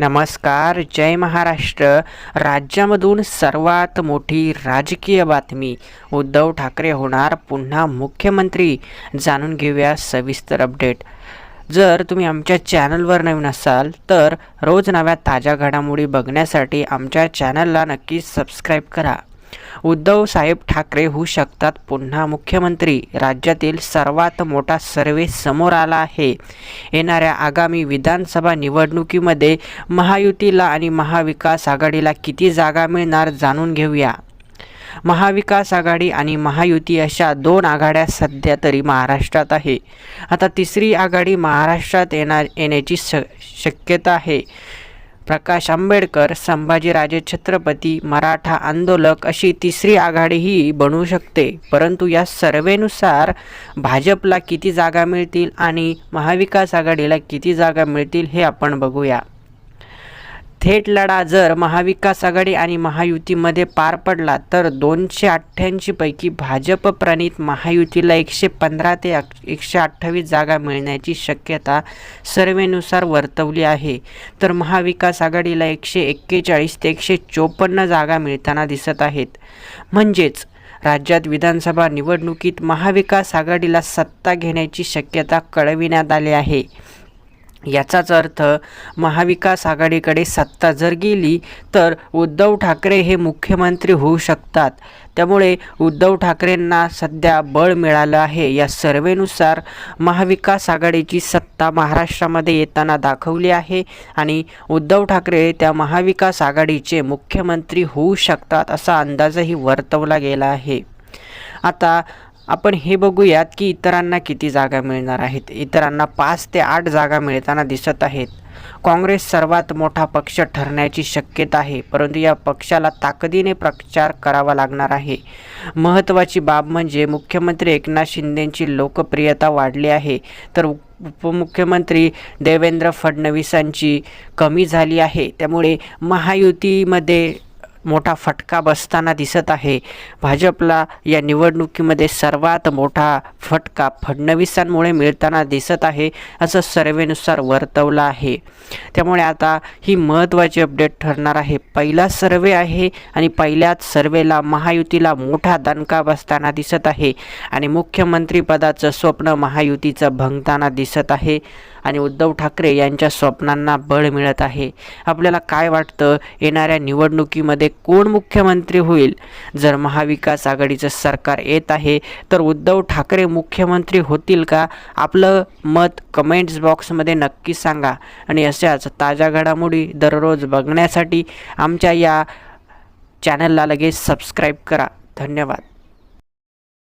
नमस्कार जय महाराष्ट्र. राज्यामधून सर्वात मोठी राजकीय बातमी. उद्धव ठाकरे होणार पुन्हा मुख्यमंत्री. जाणून घेऊया सविस्तर अपडेट जर तुम्ही आमच्या चॅनलवर नवीन असाल तर रोज नव्या ताज्या घडामोडी बघण्यासाठी आमच्या चॅनलला नक्की सबस्क्राईब करा. उद्धव साहेब ठाकरे होऊ शकतात. पुन्हा मुख्यमंत्री. राज्यातील सर्वात मोठा सर्वे समोर आला आहे. येणाऱ्या आगामी विधानसभा निवडणुकीमध्ये महायुतीला आणि महाविकास आघाडीला किती जागा मिळणार जाणून घेऊया. महाविकास आघाडी आणि महायुती अशा दोन आघाड्या सध्या तरी महाराष्ट्रात आहे. आता तिसरी आघाडी महाराष्ट्रात येणार येण्याची श शक्यता आहे. प्रकाश आंबेडकर संभाजीराजे छत्रपती मराठा आंदोलक अशी तिसरी आघाडीही बनू शकते. परंतु या सर्वेनुसार भाजपला किती जागा मिळतील आणि महाविकास आघाडीला किती जागा मिळतील हे आपण बघूया. थेट लढा जर महाविकास आघाडी आणि महायुतीमध्ये पार पडला तर दोनशे अठ्ठ्याऐंशीपैकी भाजप प्रणित महायुतीला एकशे पंधरा ते एकशे अठ्ठावीस जागा मिळण्याची शक्यता सर्वेनुसार वर्तवली आहे. तर महाविकास आघाडीला एकशे एक्केचाळीस ते एकशे चोपन्न जागा मिळताना दिसत आहेत. म्हणजेच राज्यात विधानसभा निवडणुकीत महाविकास आघाडीला सत्ता घेण्याची शक्यता कळविण्यात आली आहे. याचाच अर्थ महाविकास आघाडीकडे सत्ता जर गेली तर उद्धव ठाकरे हे मुख्यमंत्री होऊ शकतात. त्यामुळे उद्धव ठाकरेंना सध्या बळ मिळालं आहे. या सर्वेनुसार महाविकास आघाडीची सत्ता महाराष्ट्रामध्ये येताना दाखवली आहे आणि उद्धव ठाकरे त्या महाविकास आघाडीचे मुख्यमंत्री होऊ शकतात असा अंदाजही वर्तवला गेला आहे. आता आपण हे बघूयात की इतरांना किती जागा मिळणार आहेत. इतरांना पाच ते आठ जागा मिळताना दिसत आहेत. काँग्रेस सर्वात मोठा पक्ष ठरण्याची शक्यता आहे परंतु या पक्षाला ताकदीने प्रचार करावा लागणार आहे. महत्त्वाची बाब म्हणजे मुख्यमंत्री एकनाथ शिंदेंची लोकप्रियता वाढली आहे तर उपमुख्यमंत्री देवेंद्र फडणवीसांची कमी झाली आहे. त्यामुळे महायुतीमध्ये मोठा फटका बसताना दिसत आहे. भाजपला या निवडणुकीमध्ये सर्वात मोठा फटका फडणवीसांमुळे मिळताना दिसत आहे असं सर्वेनुसार वर्तवलं आहे. त्यामुळे आता ही महत्त्वाची अपडेट ठरणार आहे. पहिला सर्वे आहे आणि पहिल्याच सर्वेला महायुतीला मोठा दणका बसताना दिसत आहे आणि मुख्यमंत्रीपदाचं स्वप्न महायुतीचं भंगताना दिसत आहे आणि उद्धव ठाकरे यांच्या स्वप्नांना बळ मिळत आहे. आपल्याला काय वाटतं? येणाऱ्या निवडणुकीमध्ये कोण मुख्यमंत्री होईल? जर महाविकास आघाडीचं सरकार येत आहे तर उद्धव ठाकरे मुख्यमंत्री होतील का? आपलं मत कमेंट्स बॉक्समध्ये नक्की सांगा. आणि अशाच ताज्या घडामोडी दररोज बघण्यासाठी आमच्या या चॅनलला लगेच सबस्क्राईब करा. धन्यवाद.